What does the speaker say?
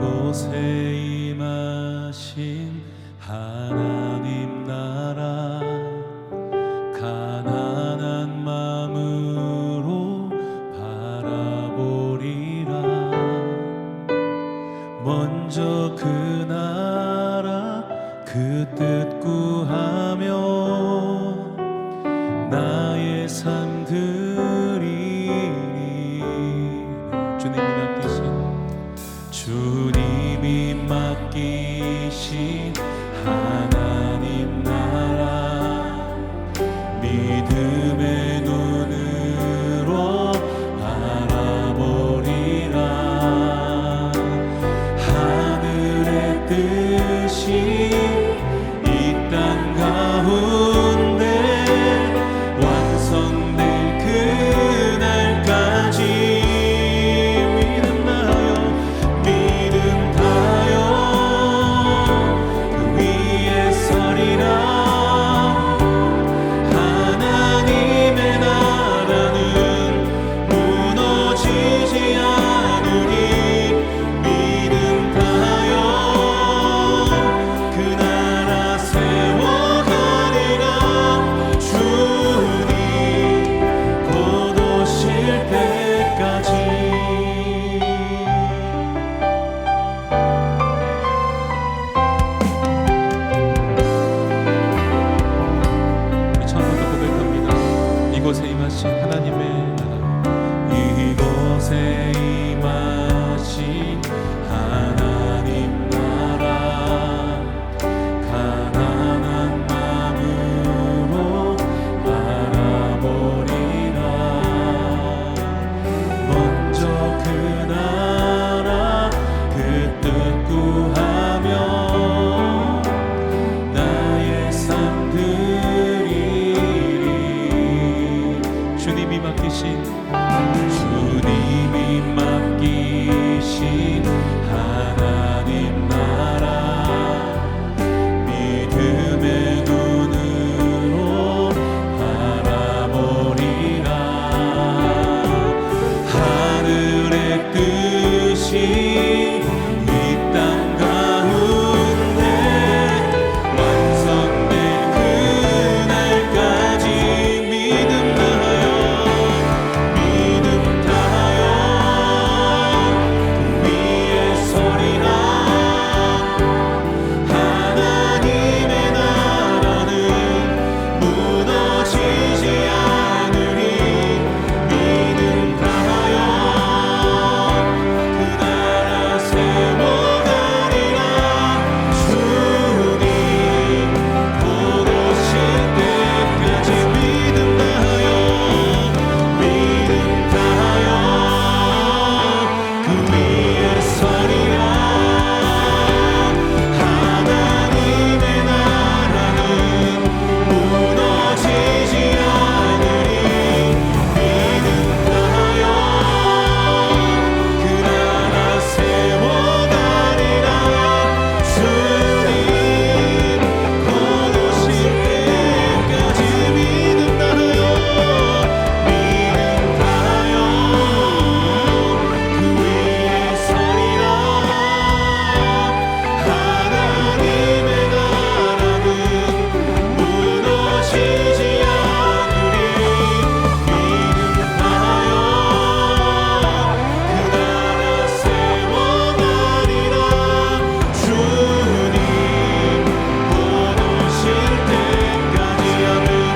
이곳에 임하신 하나님 나라 가난한 마음으로 바라보리라. 먼저 그 나라 그 뜻 구하며 hanya 임하신 하나님의 이곳에 임하신 하나님 나라. 가난한 마음으로 바라보리라. 먼저 그날